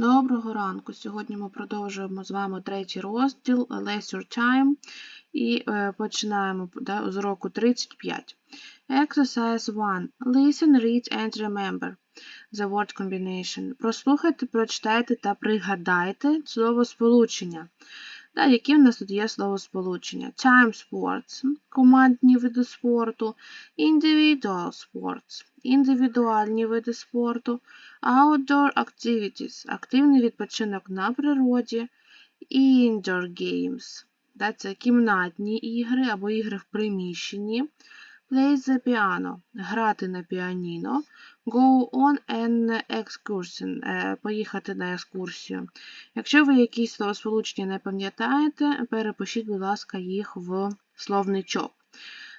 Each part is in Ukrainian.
Доброго ранку. Сьогодні ми продовжуємо з вами третій розділ Less Your Time і е, починаємо да, з уроку 35. Exercise 1. Listen, read and remember the word combination. Прослухайте, прочитайте та пригадайте слово сполучення. Да, які в нас тут є словосполучення? Time sports, командні види спорту, individual sports, індивідуальні види спорту, outdoor activities, активний відпочинок на природі, indoor games, це кімнатні ігри або ігри в приміщенні. Play the piano грати на піаніно. Go on an excursion е, поїхати на екскурсію. Якщо ви якісь словосполучення не пам'ятаєте, перепишіть, будь ласка, їх в словничок.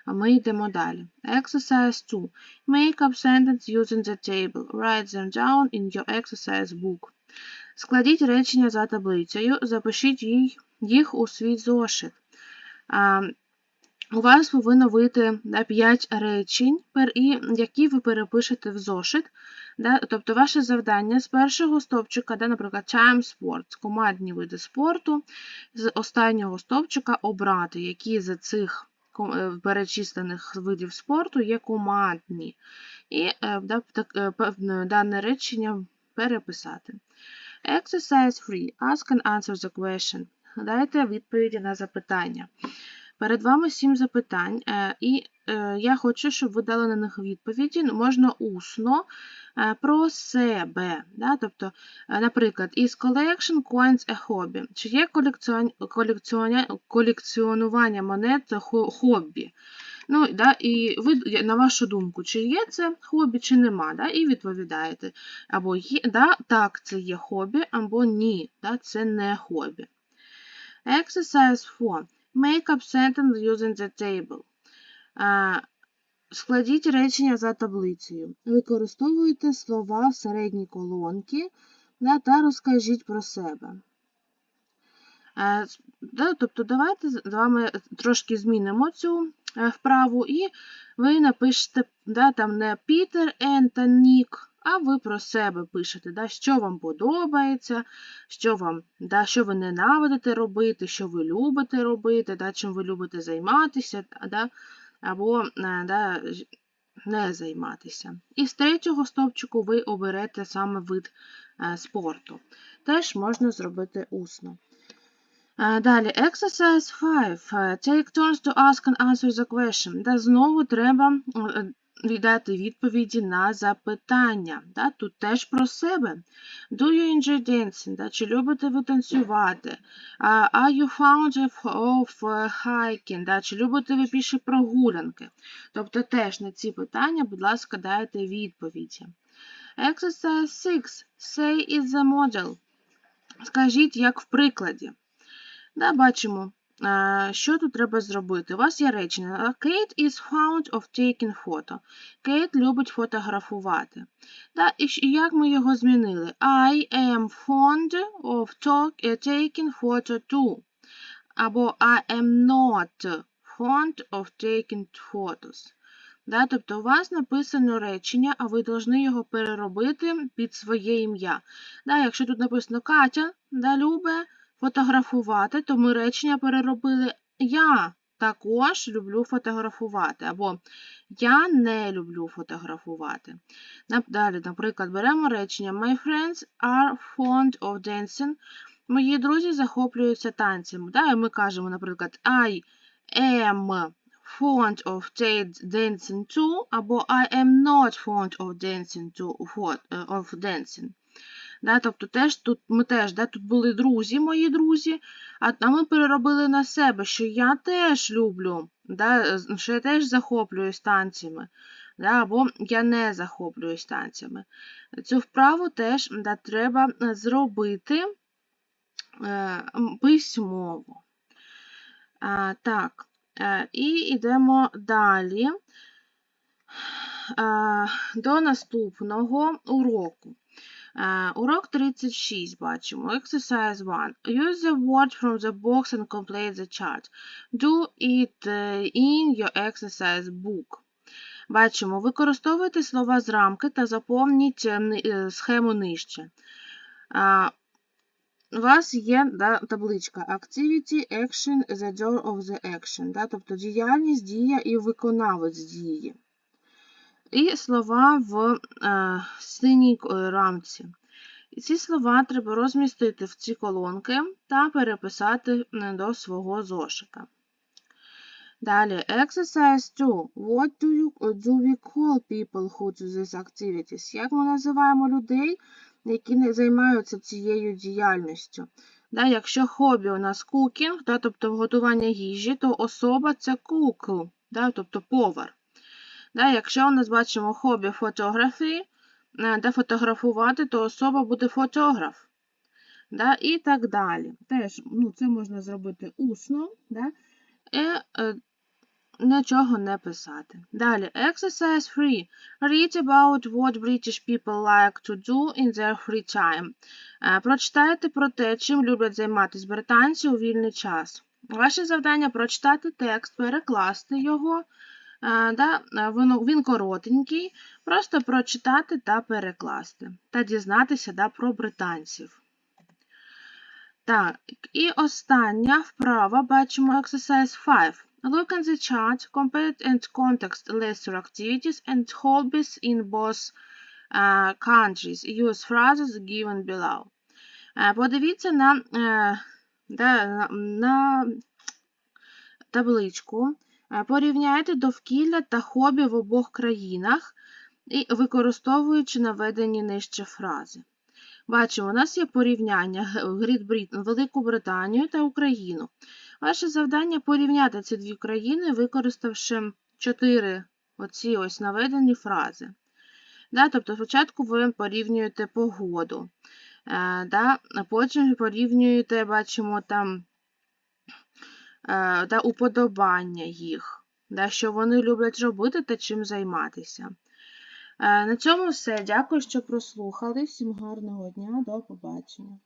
Ми йдемо далі. Exercise 2. Make up sentence using the table. Write them down in your exercise book. Складіть речення за таблицею, запишіть їх у свій зошит. У вас повинно вийти да, 5 речень, які ви перепишете в зошит. Да, Тобто, ваше завдання з першого стовпчика, да, наприклад, time sports, командні види спорту, з останнього стовпчика обрати, які з цих е, перечислених видів спорту є командні. І е, да, так, е, дане речення переписати. Exercise 3. Ask and answer the question. Дайте відповіді на запитання. Перед вами сім запитань, е, і е, я хочу, щоб ви дали на них відповіді, можна усно е, про себе. Тобто, Наприклад, is collection coins a hobby? Чи є колекціонування монет хобі? Ну, да, І ви, на вашу думку, чи є це хобі, чи нема, да, і відповідаєте. Або є, да, так, це є хобі, або ні, да, це не хобі. Exercise 4. Make up sentence using the table. Складіть речення за таблицею. Використовуйте слова в середній колонці та розкажіть про себе. Тобто, давайте з вами трошки змінимо цю вправу, і ви напишете да, там не Пітер, Ента, Нік, а ви про себе пишете, да, що вам подобається, що вам, да, що ви ненавидите робити, що ви любите робити, да, чим ви любите займатися, да, або е, да, не займатися. І з третього стовпчику ви оберете саме вид е, спорту. Теж можна зробити усно. Е, далі, exercise 5. Take turns to ask and answer the question. Да, Знову треба дати відповіді на запитання. Да? Тут теж про себе. Do you enjoy dancing? Да? Чи любите ви танцювати? Uh, are you fond of, of hiking? Да? Чи любите ви піші прогулянки? Тобто теж на ці питання, будь ласка, дайте відповіді. Exercise 6. Say is the model. Скажіть, як в прикладі. Да, Бачимо. Що тут треба зробити? У вас є речення. Kate is fond of taking photo. Кейт любить фотографувати. Да, І як ми його змінили? I am fond of talk, taking photo too. Або I am not fond of taking photos. Да, Тобто у вас написано речення, а ви повинні його переробити під своє ім'я. Да, Якщо тут написано Катя да, любить фотографувати, то ми речення переробили Я також люблю фотографувати. Або Я не люблю фотографувати. Далі, наприклад, беремо речення My friends are fond of dancing. Мої друзі захоплюються танцями. Да? Ми кажемо, наприклад, I am fond of dancing too, або I am not fond of dancing too, of dancing. Да, Тобто теж тут ми теж да, тут були друзі, мої друзі, а ми переробили на себе, що я теж люблю, да, що я теж захоплююсь танцями, да, або я не захоплююсь танцями. Цю вправу теж да, треба зробити е, письмово. А, Так, е, і йдемо далі. До наступного уроку. Uh, урок 36 бачимо. Exercise 1. Use the word from the box and complete the chart. Do it in your exercise book. Бачимо, використовуйте слова з рамки та заповніть схему нижче. У вас є да, табличка Activity, Action, the door of the action. Да, тобто діяльність, дія і виконавець дії. І слова в е, синій е, рамці. І ці слова треба розмістити в ці колонки та переписати е, до свого зошика. Далі, exercise 2. What do, you, do we call people who do these activities? Як ми називаємо людей, які не займаються цією діяльністю? Да, якщо хобі у нас cooking, да, тобто готування їжі, то особа це cook, да, тобто повар. Да, якщо у нас бачимо хобі фотографії, е, де фотографувати, то особа буде фотограф. Да, і так далі. Теж ну, це можна зробити усно, да, і е, нічого не писати. Далі, exercise 3. Read about what British people like to do in their free time. Е, Прочитайте про те, чим люблять займатися британці у вільний час. Ваше завдання прочитати текст, перекласти його. Е, Да, е, він коротенький, просто прочитати та перекласти, та дізнатися да, про британців. Так, і остання вправа бачимо exercise 5. Look at the chart, compare and context leisure activities and hobbies in both uh, countries. Use phrases given below. Подивіться на, на, на табличку. Е, Порівняйте довкілля та хобі в обох країнах, використовуючи наведені нижче фрази. Бачимо, у нас є порівняння Велику Британію та Україну. Ваше завдання порівняти ці дві країни, використавши чотири оці ось наведені фрази. Да, тобто спочатку ви порівнюєте погоду, е, да, потім порівнюєте, бачимо там е, да, уподобання їх, да, що вони люблять робити та чим займатися. Е, На цьому все. Дякую, що прослухали. Всім гарного дня, до побачення.